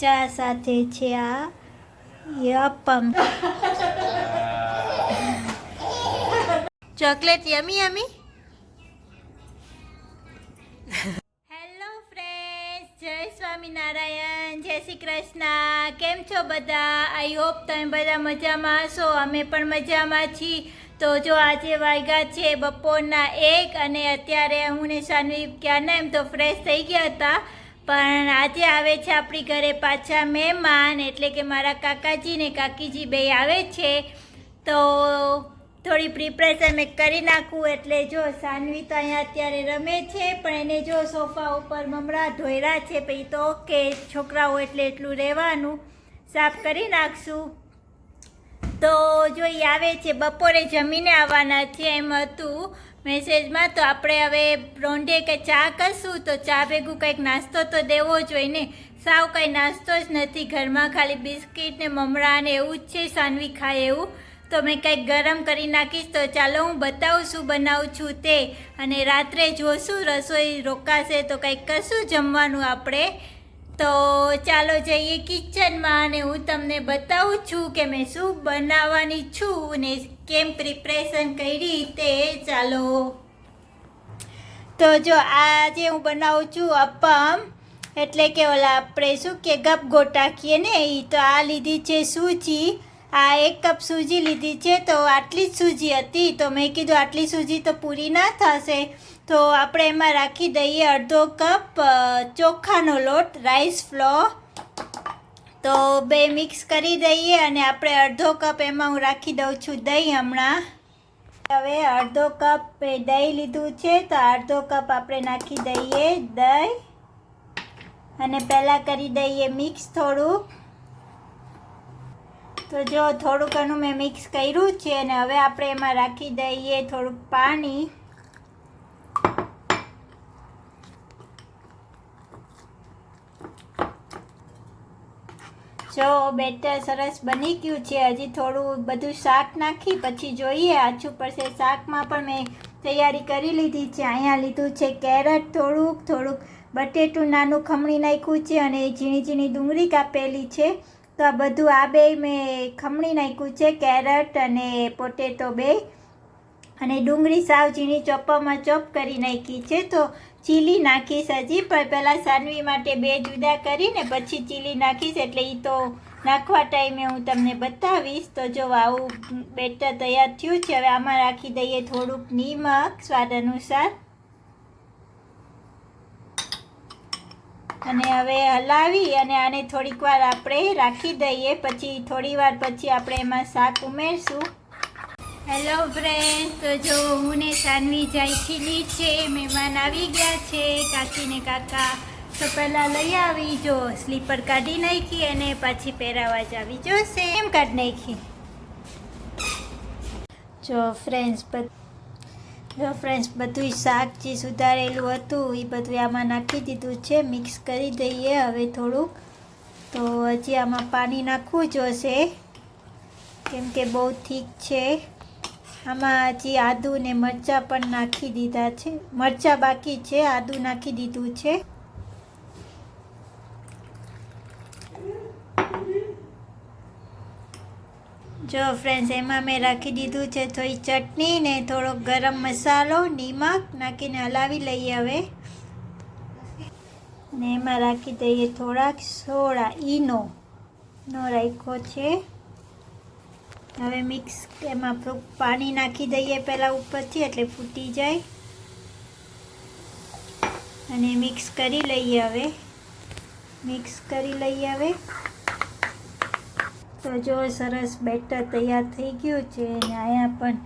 ચા સાથે છે આ. યપમ chocolate yummy yummy. Hello friends, જય સ્વામિનારાયણ, જય શ્રી કૃષ્ણ. કેમ છો બધા? આઈ હોપ તમે બધા મજામાં હશો. અમે પણ મજામાં છીએ. તો જો આજે વાગ્યા છે બપોરના એક અને અત્યારે હું ને સાનવી ક્યારના એમ તો ફ્રેશ થઈ ગયા હતા. પણ આજે આવે છે આપણી ઘરે પાછા મહેમાન, એટલે કે મારા કાકાજી ને કાકીજી બે આવે છે. તો થોડી પ્રિપરેશન મેં કરી નાખું, એટલે જો સાનવી તો અહીંયા અત્યારે રમે છે, પણ એને જો સોફા ઉપર મમરા ધોયરા છે પછી તો ઓકે, છોકરાઓ એટલે એટલું રહેવાનું. સાફ કરી નાખશું. તો જો એ આવે છે, બપોરે જમીને આવવાના છે એમ હતું. મેસેજમાં તો આપણે હવે રોંઢે કે ચા કરશું, તો ચા ભેગું કંઈક નાસ્તો તો દેવો જોઈએ ને. સાવ કંઈ નાસ્તો જ નથી, ઘરમાં ખાલી બિસ્કિટ ને મમરા ને એવું જ છે, સાનવી ખાય એવું. તો મેં કંઈક ગરમ કરી નાખીશ, તો ચાલો હું બતાવું શું બનાવું છું તે. અને રાત્રે જોશું, રસોઈ રોકાશે તો કંઈક કશું જમવાનું આપણે. તો ચાલો જઈએ કિચનમાં અને હું તમને બતાવું છું કે મેં શું બનાવવાની છું ને કેમ પ્રિપરેશન કરી તે ચાલો? તો જો આજે હું બનાવું છું અપમ, એટલે કે ઓલા આપણે શું કે ગપ ગોટાકીએ ને એ તો આ લીધી છે સૂજી, આ એક કપ સૂજી લીધી છે, તો આટલી જ સૂજી હતી, તો મેં કીધું આટલી સૂજી તો પૂરી ના થશે. તો આપણે એમાં રાખી દઈએ અડધો કપ ચોખાનો લોટ, રાઈસ ફ્લોર તો બે મિક્સ કરી દઈએ અને આપણે અડધો કપ એમાં હું રાખી દઉં છું દહીં હમણાં. હવે અડધો કપ દહીં લીધું છે, તો અડધો કપ આપણે નાખી દઈએ દહીં. અને પહેલાં કરી દઈએ મિક્સ થોડુંક. તો જો થોડું ઘણું મેં મિક્સ કર્યું છે અને હવે આપણે એમાં રાખી દઈએ થોડુંક પાણી. જો બેટર સરસ બની ગયું છે, હજી થોડું બધું શાક નાખી, પછી જોઈએ આછું પડશે. શાકમાં પણ મેં તૈયારી કરી લીધી છે. અહીંયા લીધું છે કેરટ, થોડુંક થોડુંક બટેટું, નાનું ખમણી નાખ્યું છે અને ઝીણી ઝીણી ડુંગળી કાપેલી છે. તો આ બધું આ બે મેં ખમણી નાખ્યું છે, કેરટ અને પોટેટો બે. અને ડુંગળી સાવ ઝીણી ચોપામાં ચોપ કરી નાખી છે. તો ચીલી નાખીશ હજી, પણ પહેલાં સાનવી માટે બે જુદા કરીને પછી ચીલી નાખીશ. એટલે એ તો નાખવા ટાઈમે હું તમને બતાવીશ. તો જો આવું બેટર તૈયાર થયું છે, હવે આમાં રાખી દઈએ થોડુંક નિમક સ્વાદ અનુસાર. અને હવે હલાવી અને આને થોડીક વાર આપણે રાખી દઈએ. પછી થોડી વાર પછી આપણે એમાં શાક ઉમેરશું. હેલો ફ્રેન્ડ તો જો હું ને સાનવી જાય છે, મહેમાન આવી ગયા છે. કાકી ને કાકા તો પહેલાં લઈ આવી, જો સ્લીપર કાઢી નાખી અને પાછી પહેરાવા જ આવી જો સેમ કાઢી નાખી. જો ફ્રેન્ડ્સ જો ફ્રેન્ડ્સ બધું શાક જે સુધારેલું હતું એ બધું આમાં નાખી દીધું છે. મિક્સ કરી દઈએ હવે થોડુંક. તો હજી આમાં પાણી નાખવું જોશે. કેમ કે બહુ ઠીક છે. આમાં હજી આદુ ને મરચાં પણ નાખી દીધા છે. મરચાં બાકી છે, આદુ નાખી દીધું છે. જો ફ્રેન્ડ્સ એમાં મેં રાખી દીધું છે થોડી ચટણી ને થોડો ગરમ મસાલો, નિમક નાખીને હલાવી લઈએ હવે. ને એમાં રાખી દઈએ થોડાક સોડા. ઈનો નો રાખ્યો છે. હવે મિક્સ એમાં થોડુંક પાણી નાખી દઈએ પહેલાં ઉપરથી એટલે ફૂટી જાય. અને મિક્સ કરી લઈએ હવે. મિક્સ કરી લઈએ હવે. તો જો સરસ બેટર તૈયાર થઈ ગયું છે અને અહીંયા પણ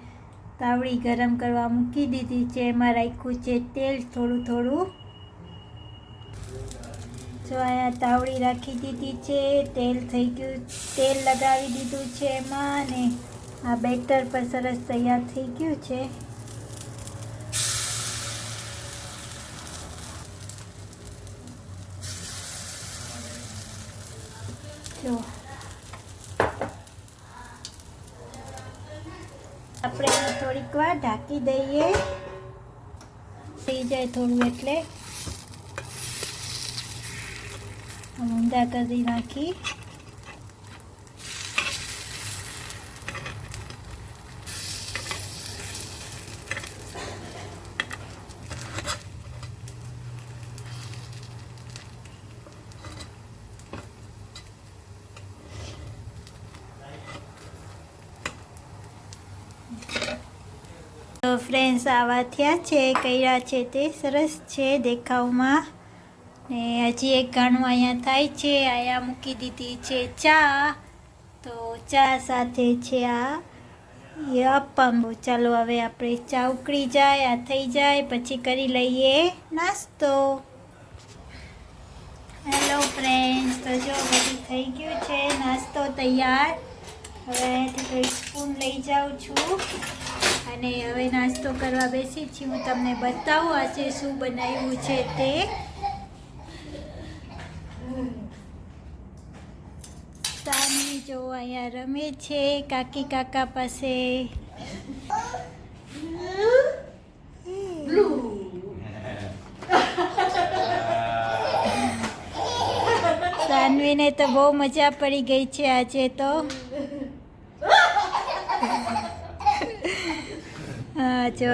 તાવડી ગરમ કરવા મૂકી દીધી છે. એમાં રાખ્યું છે તેલ થોડું થોડું જો અહીંયા તાવડી રાખી દીધી છે, તેલ થઈ ગયું, તેલ લગાવી દીધું છે એમાં અને આ બેટર પર સરસ તૈયાર થઈ ગયું છે. જો. આપણે થોડીક વાર ઢાંકી દઈએ. થઈ જાય થોડું એટલે. ઊંધા કરી નાખી ફ્રેન્ડ્સ આવા થયા છે? કર્યા છે તે? સરસ છે દેખાવમાં. ને હજી એક ગાણું અહીંયા થાય છે અહીંયા મૂકી દીધી છે ચા. તો ચા સાથે છે આ એ અપંગો ચાલો હવે આપણે ચા ઉકળી જાય, આ થઈ જાય, પછી કરી લઈએ નાસ્તો. હેલો ફ્રેન્ડ્સ તો જો બધું થઈ ગયું છે, નાસ્તો તૈયાર. હવે અહીંયાથી કંઈક સ્પૂન લઈ જાઉં છું. અને હવે નાસ્તો કરવા બેસી છીએ હું તમને બતાવું આજે શું બનાવ્યું છે તે. સાની જો અહીંયા રમે છે કાકી કાકા પાસે. સાનવીને તો બહુ મજા પડી ગઈ છે આજે તો. હા જો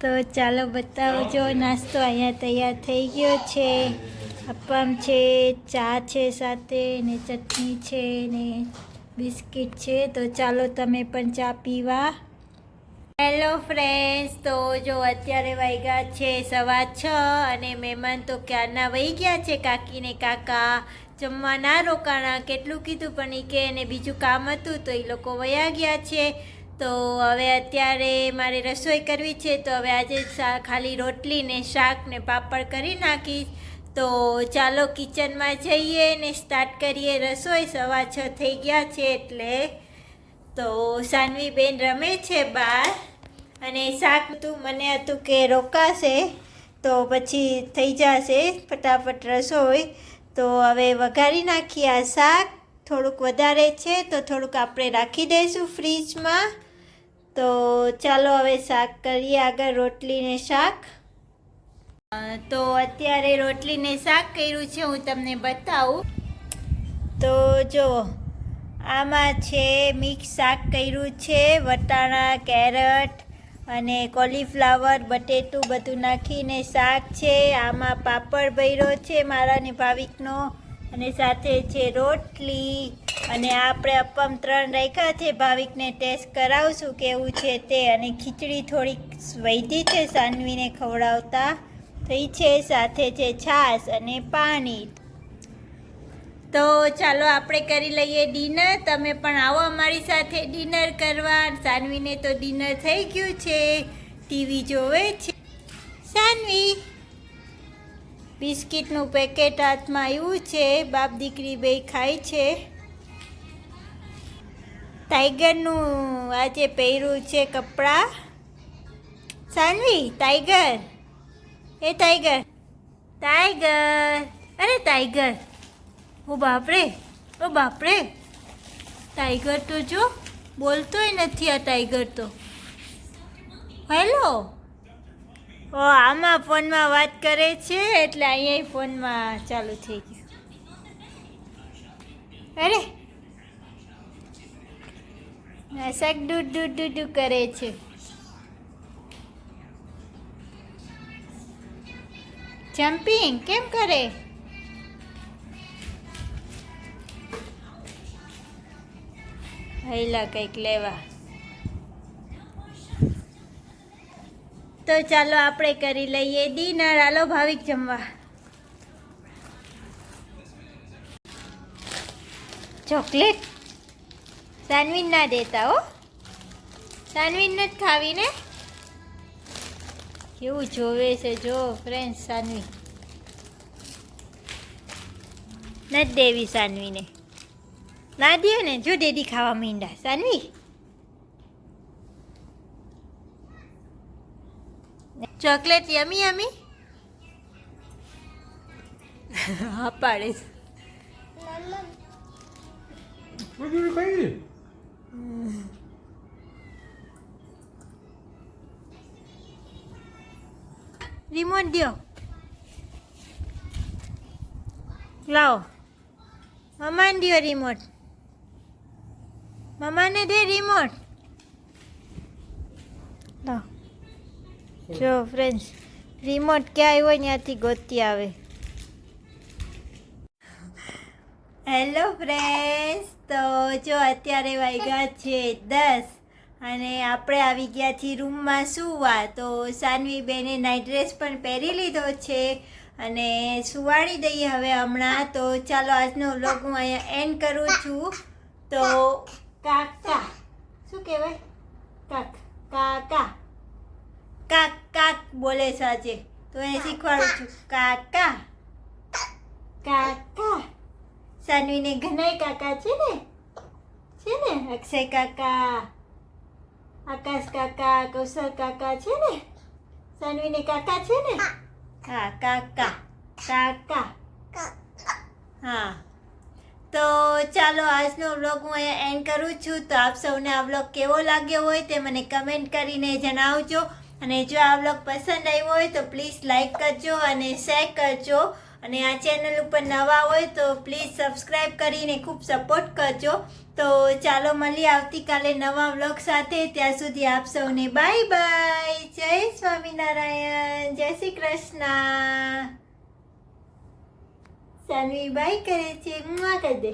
તો ચાલો બતાવજો નાસ્તો અહીંયા તૈયાર થઈ ગયો છે. અપમ છે, ચા છે સાથે, ને ચટણી છે, ને બિસ્કિટ છે. તો ચાલો તમે પણ ચા પીવા. હેલો ફ્રેન્ડ્સ તો જો અત્યારે વાગ્યા છે સવા છ અને મહેમાન તો ક્યારના વહી ગયા છે? કાકીને કાકા. જમવા ના રોકાણા. કેટલું કીધું પણ એ કે એને બીજું કામ હતું તો એ લોકો વયા ગયા છે. તો હવે અત્યારે મારે રસોઈ કરવી છે. તો હવે આજે ખાલી રોટલી ને શાક ને પાપડ કરી નાખીશ. તો ચાલો કિચનમાં જઈએ ને સ્ટાર્ટ કરીએ. રસોઈ સવા છ થઈ ગયા છે એટલે તો સાનવી બેન રમે છે બહાર અને શાક હતું મને હતું કે રોકાશે તો પછી થઈ જશે ફટાફટ રસોઈ. તો હવે વઘારી નાખીએ આ શાક. થોડુંક વધારે છે તો થોડુંક આપણે રાખી દઈશું ફ્રીજમાં તો ચાલો હવે શાક કરીએ આગળ રોટલીને શાક. તો અત્યારે રોટલી ને શાક કર્યું છે, હું તમને બતાવું. તો જો, આમાં છે મિક્સ શાક કર્યું છે, વટાણા, કેરટ અને કોલીફ્લાવર, બટેટું બધું નાખીને શાક છે. આમાં પાપડ ભર્યો છે મારાને ભાવિકનો અને સાથે છે રોટલી. અને આપણે અપમ ત્રણ રાખ્યા છે, ભાવિકને ટેસ્ટ કરાવશું કેવું છે તે. અને ખીચડી થોડીક વૈધી છે, સાનવીને ખવડાવતા. થઈ છે સાથે છે છાશ અને પાણી. તો ચાલો આપણે કરી લઈએ ડિનર. તમે પણ આવો અમારી સાથે ડિનર કરવા. સાનવીને તો ડિનર થઈ ગયું છે. ટીવી જોવે છે. સાનવી, બિસ્કિટનું પેકેટ હાથમાં આવ્યું છે. બાપ દીકરી બે ખાય છે. ટાઈગરનું આજે પહેર્યું છે કપડાં. સાનવી, ટાઈગર. એ ટાઈગર ટાઈગર અરે ટાઈગર ઓ બાપરે ઓ બાપરે. ટાઈગર તો જો, બોલતોય નથી આ ટાઈગર તો. હેલો ઓ, આમાં ફોનમાં વાત કરે છે, એટલે અહીંયા ફોનમાં ચાલુ થઈ ગયું. અરે. નાસક ડૂ ડૂ ડૂ ડૂ કરે છે. જમ્પિંગ કેમ કરે હૈલા કંઈક લેવા તો ચાલો આપણે કરી લઈએ ડિનર હાલો ભાવિક જમવા ચોકલેટ સાનવીન ના દેતા હો સાનવીન જ ખાવીને કેવું જોવે છે? જો ફ્રેન્ડ સાનવી. નથી દેવી સાનવીને. ના દે ને, જો ડેડી ખાવા માંડ્યા. સાનવી? Chocolate yummy yummy? હા, પાડે છે. રિમોટ દ્યો લાવો મમાને દો રિમોટ મમાને દે રિમોટ લાવ જો ફ્રેન્ડ્સ રિમોટ ક્યાંય હોય ત્યાંથી ગોતી આવે હેલો ફ્રેન્ડ્સ તો જો અત્યારે વાગ્યા છે દસ. અને આપણે આવી ગયા છીએ રૂમમાં સુવા. તો સાનવી બેને નાઇટ ડ્રેસ પણ પહેરી લીધો છે અને સુવાડી દઈએ હવે હમણાં. તો ચાલો આજનો વ્લોગ હું અહીંયા એન્ડ કરું છું. તો કાકા, શું કહેવાય? કાક, કાકા. કાક કાક બોલે સાજે તો એ શીખવાડું છું. કાકા કાકા. સાનવીને ઘણાય કાકા છે ને? છે ને? અક્ષય કાકા. આકાશ કાકા કૌશલ કાકા છે ને? સાનવીને કાકા છે ને? હા. કાકા. કાકા. હા. તો ચાલો આજનો બ્લોગ હું અહીંયા એન્ડ કરું છું. તો આપ સૌને આ બ્લોગ કેવો લાગ્યો હોય તે મને કમેન્ટ કરીને જણાવજો. અને જો આ બ્લોગ પસંદ આવ્યો હોય તો પ્લીઝ લાઈક કરજો અને શેર કરજો. અને આ ચેનલ ઉપર નવા હોય તો પ્લીઝ સબસ્ક્રાઈબ કરીને ખૂબ સપોર્ટ કરજો. તો ચાલો મળીએ આવતીકાલે નવા વ્લોગ સાથે. ત્યાં સુધી આપ સૌને બાય બાય જય સ્વામિનારાયણ. જય શ્રી કૃષ્ણ. સાનવી બાય કરે છે. મુઆ કરી દે.